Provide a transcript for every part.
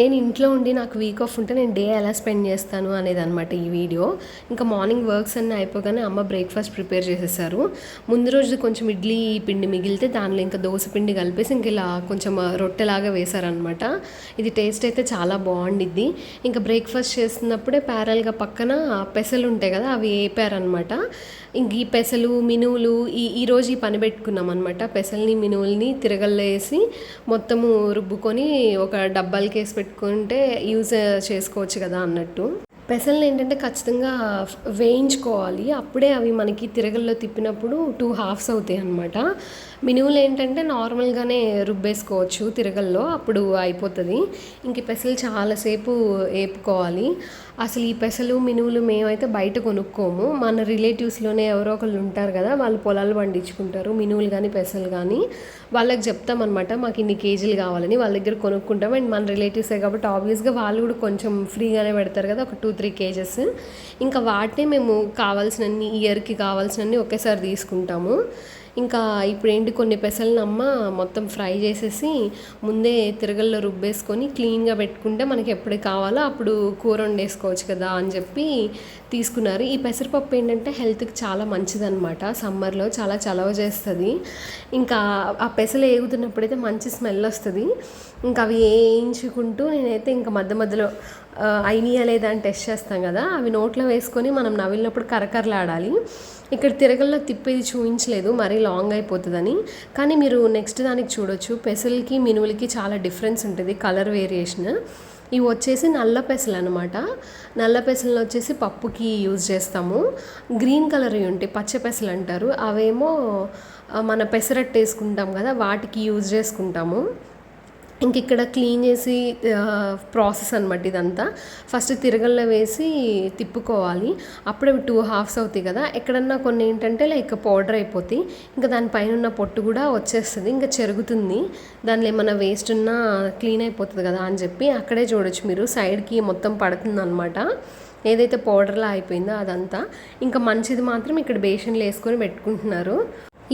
నేను ఇంట్లో ఉండి నాకు వీక్ ఆఫ్ ఉంటే నేను డే ఎలా స్పెండ్ చేస్తాను అనేది అనమాట ఈ వీడియో ఇంకా మార్నింగ్ వర్క్స్ అన్నీ అయిపోగానే అమ్మ బ్రేక్ఫాస్ట్ ప్రిపేర్ చేసేసారు. ముందు రోజు కొంచెం ఇడ్లీ పిండి మిగిలితే దానిలో ఇంకా దోశ పిండి కలిపేసి ఇంక ఇలా కొంచెం రొట్టెలాగా వేశారనమాట ఇది టేస్ట్ అయితే చాలా బాగుండిద్ది. ఇంకా బ్రేక్ఫాస్ట్ చేస్తున్నప్పుడే ప్యారల్గా పక్కన పెసలు ఉంటాయి కదా అవి వేపారనమాట ఈ పెసలు మినువులు ఈ ఈరోజు ఈ పని పెట్టుకున్నాం అనమాట పెసల్ని మినువుల్ని తిరగల్లో వేసి మొత్తము రుబ్బుకొని ఒక డబ్బాలకి వేసి పెట్టుకుంటే యూజ్ చేసుకోవచ్చు కదా అన్నట్టు. పెసల్ని ఏంటంటే ఖచ్చితంగా వేయించుకోవాలి. అప్పుడే అవి మనకి తిరగల్లో తిప్పినప్పుడు టూ హాఫ్స్ అవుతాయి అనమాట మినువులు ఏంటంటే నార్మల్గానే రుబ్బేసుకోవచ్చు తిరగల్లో అప్పుడు అయిపోతుంది. ఇంక పెసలు చాలాసేపు వేపుకోవాలి. అసలు ఈ పెసలు మినువులు మేమైతే బయట కొనుక్కోము. మన రిలేటివ్స్లోనే ఎవరో ఒకళ్ళు ఉంటారు కదా వాళ్ళు పొలాలు పండించుకుంటారు మినువులు కానీ పెసలు కానీ వాళ్ళకి చెప్తామన్నమాట మాకు ఇన్ని కేజీలు కావాలని వాళ్ళ దగ్గర కొనుక్కుంటాం. అండ్ మన రిలేటివ్సే కాబట్టి ఆబ్వియస్గా వాళ్ళు కూడా కొంచెం ఫ్రీగానే పెడతారు కదా ఒక టూ త్రీ కేజెస్. ఇంకా వాటినే మేము కావాల్సినన్ని ఇయర్కి కావాల్సినన్ని ఒకేసారి తీసుకుంటాము. ఇంకా ఇప్పుడు ఏంటి కొన్ని పెసలను అమ్మ మొత్తం ఫ్రై చేసేసి ముందే తిరగల్లో రుబ్బేసుకొని క్లీన్గా పెట్టుకుంటే మనకి ఎప్పుడు కావాలో అప్పుడు కూర వండేసుకోవచ్చు కదా అని చెప్పి తీసుకున్నారు. ఈ పెసరపప్పు ఏంటంటే హెల్త్కి చాలా మంచిదన్నమాట. సమ్మర్లో చాలా చలవ చేస్తుంది. ఇంకా ఆ పెసలు ఏగుతున్నప్పుడైతే మంచి స్మెల్ వస్తుంది. ఇంకా అవి వేయించుకుంటూ నేనైతే ఇంకా మధ్య మధ్యలో అయినాయా లేదా అని టెస్ట్ చేస్తాం కదా అవి నోట్లో వేసుకొని మనం నవిలినప్పుడు కరకరలాడాలి. ఇక్కడ తిరగల్లో తిప్పేది చూపించలేదు మరీ లాంగ్ అయిపోతుందని. కానీ మీరు నెక్స్ట్ దానికి చూడొచ్చు. పెసలకి మినువులకి చాలా డిఫరెన్స్ ఉంటుంది కలర్ వేరియేషన్ ఇవి వచ్చేసి నల్ల పెసలు అనమాట నల్ల పెసలను వచ్చేసి పప్పుకి యూజ్ చేస్తాము. గ్రీన్ కలర్ ఉంటాయి పచ్చ పెసలు అంటారు. అవేమో మన పెసరట్టు వేసుకుంటాం కదా వాటికి యూజ్ చేసుకుంటాము. ఇంక ఇక్కడ క్లీన్ చేసి ప్రాసెస్ అనమాట ఇదంతా. ఫస్ట్ తిరగల్లో వేసి తిప్పుకోవాలి. అప్పుడే టూ హాఫ్స్ అవుతాయి కదా. ఎక్కడన్నా కొన్ని ఏంటంటే లైక్ పౌడర్ అయిపోతాయి. ఇంకా దానిపైన ఉన్న పొట్టు కూడా వచ్చేస్తుంది. ఇంకా చెరుగుతుంది. దానిలో ఏమైనా వేస్ట్ ఉన్నా క్లీన్ అయిపోతుంది కదా అని చెప్పి అక్కడే చూడొచ్చు మీరు. సైడ్కి మొత్తం పడుతుంది అనమాట ఏదైతే పౌడర్లా అయిపోయిందో అదంతా. ఇంకా మంచిది మాత్రం ఇక్కడ బేషన్లు వేసుకొని పెట్టుకుంటున్నారు.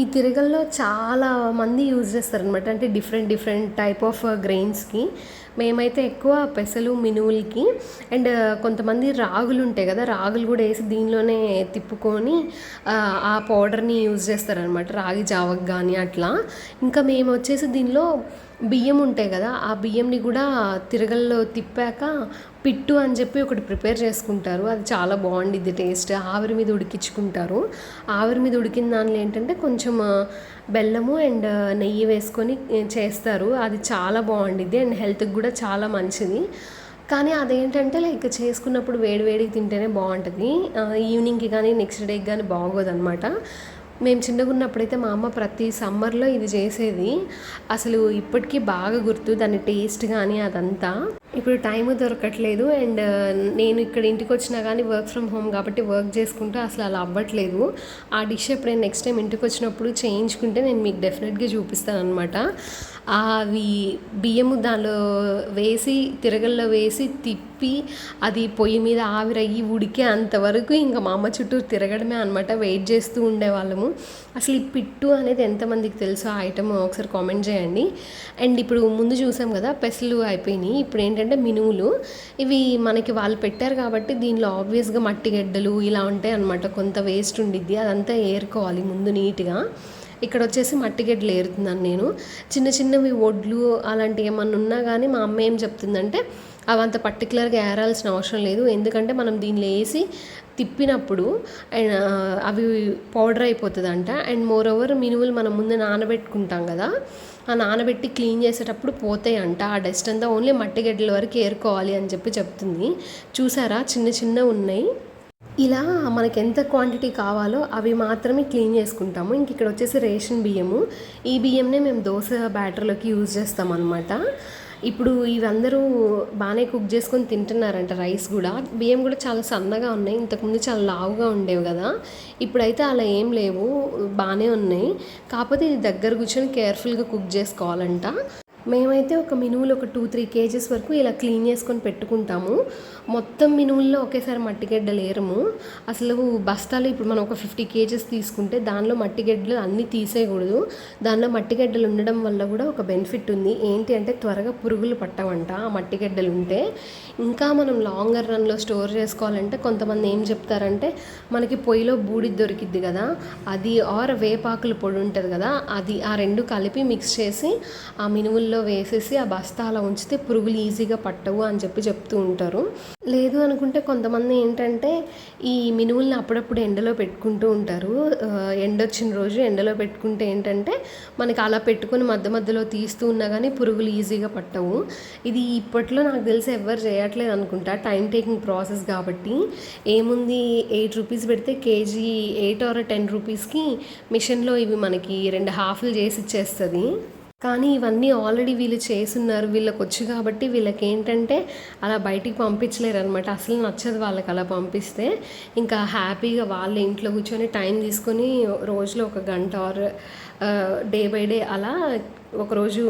ఈ తిరగల్లో చాలా మంది యూజ్ చేస్తారనమాట అంటే డిఫరెంట్ డిఫరెంట్ టైప్ ఆఫ్ గ్రెయిన్స్కి. మేమైతే ఎక్కువ పెసలు మినువులకి. అండ్ కొంతమంది రాగులు ఉంటాయి కదా రాగులు కూడా వేసి దీనిలోనే తిప్పుకొని ఆ పౌడర్ని యూజ్ చేస్తారనమాట రాగి జావకు కానీ అట్లా. ఇంకా మేము వచ్చేసి దీనిలో బియ్యం ఉంటాయి కదా ఆ బియ్యంని కూడా తిరగల్లో తిప్పాక పిట్టు అని చెప్పి ఒకటి ప్రిపేర్ చేసుకుంటారు. అది చాలా బాగుండిద్ది టేస్ట్. ఆవిరి మీద ఉడికించుకుంటారు. ఆవిరి మీద ఉడికిన దానిలో ఏంటంటే కొంచెం బెల్లము అండ్ నెయ్యి వేసుకొని చేస్తారు. అది చాలా బాగుండిద్ది అండ్ హెల్త్కి కూడా చాలా మంచిది. కానీ అదేంటంటే లైక్ చేసుకున్నప్పుడు వేడివేడికి తింటేనే బాగుంటుంది. ఈవినింగ్కి కానీ నెక్స్ట్ డేకి కానీ బాగోదన్నమాట. మేము చిన్నగా ఉన్నప్పుడైతే మా అమ్మ ప్రతి సమ్మర్లో ఇది చేసేది. అసలు ఇప్పటికీ బాగా గుర్తు దాని టేస్ట్ కానీ అదంతా. ఇప్పుడు టైం దొరకట్లేదు అండ్ uh, నేను ఇక్కడ ఇంటికి వచ్చినా కానీ వర్క్ ఫ్రమ్ హోమ్ కాబట్టి వర్క్ చేసుకుంటూ అసలు అలా అవ్వట్లేదు. ఆ డిష్ ఎప్పుడైనా నెక్స్ట్ టైం ఇంటికి వచ్చినప్పుడు చేయించుకుంటే నేను మీకు డెఫినెట్గా చూపిస్తాను అనమాట అవి బియ్యము దానిలో వేసి తిరగల్లో వేసి తిప్పి అది పొయ్యి మీద ఆవిరయ్యి ఉడికే అంతవరకు ఇంకా మా అమ్మ చుట్టూ తిరగడమే అనమాట వెయిట్ చేస్తూ ఉండేవాళ్ళము. అసలు ఈ పిట్టు అనేది ఎంతమందికి తెలుసు? ఆ ఐటమ్ ఒకసారి కామెంట్ చేయండి. అండ్ ఇప్పుడు ముందు చూసాం కదా పెసలు అయిపోయినాయి. ఇప్పుడు ఏంటంటే మినువులు ఇవి మనకి వాళ్ళు పెట్టారు కాబట్టి దీనిలో ఆబ్వియస్గా మట్టి గడ్డలు ఇలా ఉంటాయి అనమాట కొంత వేస్ట్ ఉండిద్ది అదంతా ఏరుకోవాలి ముందు నీట్గా. ఇక్కడ వచ్చేసి మట్టి గడ్డలు ఏరుతున్నాను నేను. చిన్న చిన్నవి ఒడ్లు అలాంటివి ఏమన్నా ఉన్నా కానీ మా అమ్మ ఏం చెప్తుందంటే అవి అంత పర్టికులర్గా ఏరాల్సిన అవసరం లేదు. ఎందుకంటే మనం దీనిలో వేసి తిప్పినప్పుడు అండ్ అవి పౌడర్ అయిపోతుందంట. అండ్ మోర్ ఓవర్ మినువులు మనం ముందు నానబెట్టుకుంటాం కదా. ఆ నానబెట్టి క్లీన్ చేసేటప్పుడు పోతాయి అంట ఆ డస్ట్ అంతా ఓన్లీ మట్టి గడ్డల వరకు ఏరుకోవాలి అని చెప్పి చెప్తుంది. చూసారా? చిన్న చిన్న ఉన్నాయి. ఇలా మనకి ఎంత క్వాంటిటీ కావాలో అవి మాత్రమే క్లీన్ చేసుకుంటాము. ఇంక ఇక్కడ వచ్చేసి రేషన్ బియ్యము. ఈ బియ్యంనే మేము దోశ బ్యాటర్లోకి యూజ్ చేస్తాం అనమాట ఇప్పుడు ఇవందరూ బాగానే కుక్ చేసుకొని తింటున్నారంట రైస్ కూడా. బియ్యం కూడా చాలా సన్నగా ఉన్నాయి. ఇంతకుముందు చాలా లావుగా ఉండేవి కదా. ఇప్పుడైతే అలా ఏం లేవు. బాగానే ఉన్నాయి. కాకపోతే ఇది దగ్గర కూర్చొని కేర్ఫుల్గా కుక్ చేసుకోవాలంట. మేమైతే ఒక మినువులు ఒక టూ త్రీ కేజెస్ వరకు ఇలా క్లీన్ చేసుకొని పెట్టుకుంటాము. మొత్తం మినువుల్లో ఒకేసారి మట్టిగడ్డలు ఏరము అసలు బస్తాలు ఇప్పుడు మనం ఒక ఫిఫ్టీ కేజెస్ తీసుకుంటే దానిలో మట్టిగడ్డలు అన్నీ తీసేయకూడదు. దానిలో మట్టిగడ్డలు ఉండడం వల్ల కూడా ఒక బెనిఫిట్ ఉంది. ఏంటి అంటే త్వరగా పురుగులు పట్టవంట ఆ మట్టిగడ్డలు ఉంటే. ఇంకా మనం లాంగర్ రన్లో స్టోర్ చేసుకోవాలంటే కొంతమంది ఏం చెప్తారంటే మనకి పొయ్యిలో బూడిద దొరికిద్ది కదా అది ఆర్ వేపాకులు పొడి ఉంటుంది కదా అది ఆ రెండు కలిపి మిక్స్ చేసి ఆ మినువుల్లో వేసేసి ఆ బస్తా అలా ఉంచితే పురుగులు ఈజీగా పట్టవు అని చెప్పి చెప్తూ ఉంటారు. లేదు అనుకుంటే కొంతమంది ఏంటంటే ఈ మినువుల్ని అప్పుడప్పుడు ఎండలో పెట్టుకుంటూ ఉంటారు. ఎండ వచ్చిన రోజు ఎండలో పెట్టుకుంటే ఏంటంటే మనకి అలా పెట్టుకొని మధ్య మధ్యలో తీస్తూ ఉన్నా కానీ పురుగులు ఈజీగా పట్టవు. ఇది ఇప్పట్లో నాకు తెలిసి ఎవరు చేయట్లేదు అనుకుంటా. టైం టేకింగ్ ప్రాసెస్ కాబట్టి. ఏముంది? ఎయిట్ రూపీస్ పెడితే కేజీ ఎయిట్ ఆర్ టెన్ రూపీస్కి మిషన్లో ఇవి మనకి రెండు హాఫ్లు చేసి ఇచ్చేస్తుంది. కానీ ఇవన్నీ ఆల్రెడీ వీళ్ళు చేసున్నారు వీళ్ళకి వచ్చు కాబట్టి వీళ్ళకి ఏంటంటే అలా బయటికి పంపించలేరు అనమాట అసలు నచ్చదు వాళ్ళకి అలా పంపిస్తే. ఇంకా హ్యాపీగా వాళ్ళ ఇంట్లో కూర్చొని టైం తీసుకొని రోజులో ఒక గంట ఆర్ డే బై డే అలా ఒకరోజు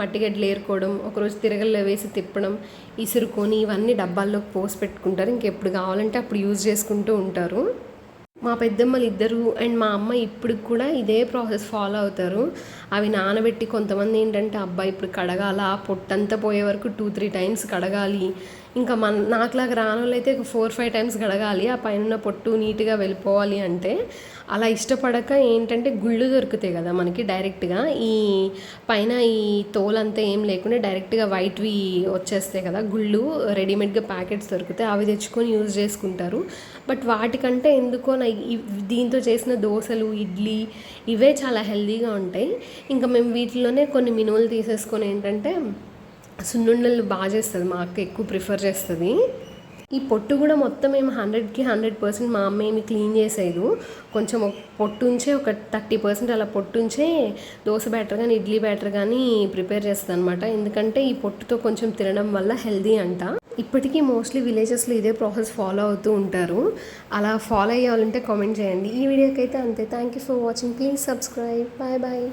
మట్టిగడ్డలు ఏరుకోవడం ఒకరోజు తిరగల్లో వేసి తిప్పడం ఇసురుకొని ఇవన్నీ డబ్బాల్లోకి పోసి పెట్టుకుంటారు. ఇంకెప్పుడు కావాలంటే అప్పుడు యూజ్ చేసుకుంటూ ఉంటారు. మా పెద్దమ్మలు ఇద్దరు అండ్ మా అమ్మ ఇప్పుడు కూడా ఇదే ప్రాసెస్ ఫాలో అవుతారు. అవి నానబెట్టి కొంతమంది ఏంటంటే అబ్బాయి ఇప్పుడు కడగాల? పొట్టంతా పోయే వరకు టూ త్రీ టైమ్స్ కడగాలి. ఇంకా మన నాకులాగా రానోళ్ళు అయితే ఒక ఫోర్ ఫైవ్ టైమ్స్ గడగాలి ఆ పైన పొట్టు నీట్గా వెళ్ళిపోవాలి అంటే అలా ఇష్టపడక ఏంటంటే గుళ్ళు దొరుకుతాయి కదా మనకి డైరెక్ట్గా. ఈ పైన ఈ తోలంతా ఏం లేకుండా డైరెక్ట్గా వైట్వి వచ్చేస్తాయి కదా గుళ్ళు రెడీమేడ్గా ప్యాకెట్స్ దొరుకుతాయి అవి తెచ్చుకొని యూజ్ చేసుకుంటారు. బట్ వాటికంటే ఎందుకో నా దీంతో చేసిన దోశలు ఇడ్లీ ఇవే చాలా హెల్తీగా ఉంటాయి. ఇంకా మేము వీటిలోనే కొన్ని మినువులు తీసేసుకొని ఏంటంటే సున్నుండలు బాగా చేస్తుంది మా అక్క ఎక్కువ ప్రిఫర్ చేస్తుంది. ఈ పొట్టు కూడా మొత్తం ఏమి హండ్రెడ్కి హండ్రెడ్ పర్సెంట్ మా అమ్మ ఏమి క్లీన్ చేసేది. కొంచెం పొట్టుంచే పొట్టు ఉంచే ఒక థర్టీ పర్సెంట్ అలా పొట్టు ఉంచే దోశ బ్యాటర్ కానీ ఇడ్లీ బ్యాటర్ కానీ ప్రిపేర్ చేస్తుంది అనమాట ఎందుకంటే ఈ పొట్టుతో కొంచెం తినడం వల్ల హెల్దీ అంట. ఇప్పటికీ మోస్ట్లీ విలేజెస్లో ఇదే ప్రాసెస్ ఫాలో అవుతూ ఉంటారు. అలా ఫాలో అయ్యాలంటే కామెంట్ చేయండి. ఈ వీడియోకి అయితే అంతే. Thank you for watching. Please subscribe. Bye bye.